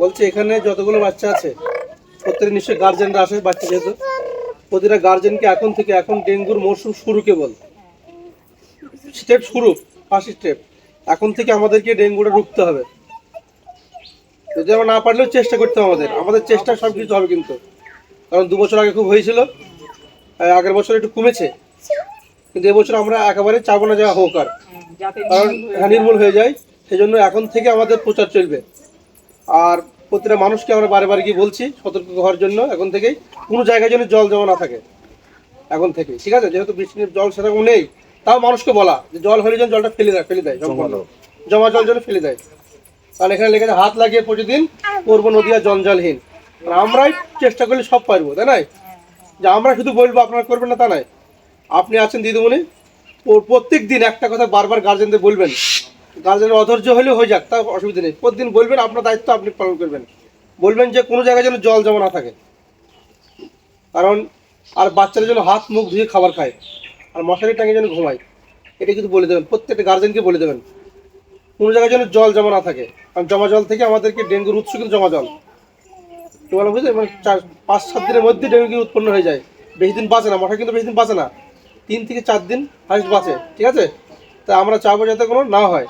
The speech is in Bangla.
বলছে এখানে যতগুলো বাচ্চা আছে প্রত্যেক নিশ্চয়ই গার্জেনরা আসে বাচ্চা যেহেতু। প্রতিটা গার্জেনকে এখন থেকে এখন ডেঙ্গুর মরশুম শুরু কেবল। স্টেপ শুরু ফার্স্ট স্টেপ এখন থেকে আমাদেরকে ডেঙ্গুটা রুখতে হবে। যদি আমরা না পারলেও চেষ্টা করতে হবে আমাদের। আমাদের চেষ্টা সব কিছু হবে কিন্তু। কারণ দু বছর আগে খুব হয়েছিল আগের বছর একটু কমেছে। কিন্তু এবছর আমরা একেবারে চাবো না যাওয়া হোক আর। কারণ হ্যাঁ, নির্মূল হয়ে যায়। সেই জন্য এখন থেকে আমাদের প্রচার চলবে। আর প্রতিটা মানুষকে আমরা বারে বারে গিয়ে বলছি সতর্ক হওয়ার জন্য এখন থেকেই। কোনো জায়গায় যেন জল জমা না থাকে এখন থেকে ঠিক আছে? যেহেতু বৃষ্টির জল সেরকম নেই তাও মানুষকে বলা যে জল হলে যেন জলটা ফেলে দেয় ফেলে দেয়। জমা জল যেন ফেলে দেয়। কারণ এখানে লেখা আছে হাত লাগিয়ে প্রতিদিন করব নদীয়া জঞ্জালহীন। আমরাই চেষ্টা করলে সব পারব তাই নয়? যে আমরা শুধু বলব আপনারা করবেন না তা নয়। আপনি আছেন দিদিমণি প্রত্যেক দিন একটা কথা বারবার গার্জেনদের বলবেন। গার্জেনের অধৈর্য হলেও হয়ে যাক তা অসুবিধা নেই। প্রতিদিন বলবেন, আপনার দায়িত্ব আপনি পালন করবেন। বলবেন যে কোনো জায়গায় যেন জল জমা না থাকে। কারণ, আর বাচ্চারা যেন হাত, মুখ ধুয়ে খাবার খায়, আর মশারি টাঙিয়ে যেন ঘুমায়, এটা কিন্তু বলে দেবেন। প্রত্যেকটা গার্জেনকে বলে দেবেন। কোনো জায়গায় যেন জল জমা না থাকে। কারণ জমা জল থেকে আমাদেরকে ডেঙ্গুর উৎস কিন্তু জমা জল। বলো বুঝলে? মানে চার, পাঁচ, সাত দিনের মধ্যে ডেঙ্গু উৎপন্ন হয়ে যায়। বেশি দিন বাঁচে না মশা কিন্তু বেশি দিন বাঁচে না। তিন থেকে চার দিন হাইস্ট বাঁচে, ঠিক আছে? তা আমরা চাবো যাতে কোনো না হয়।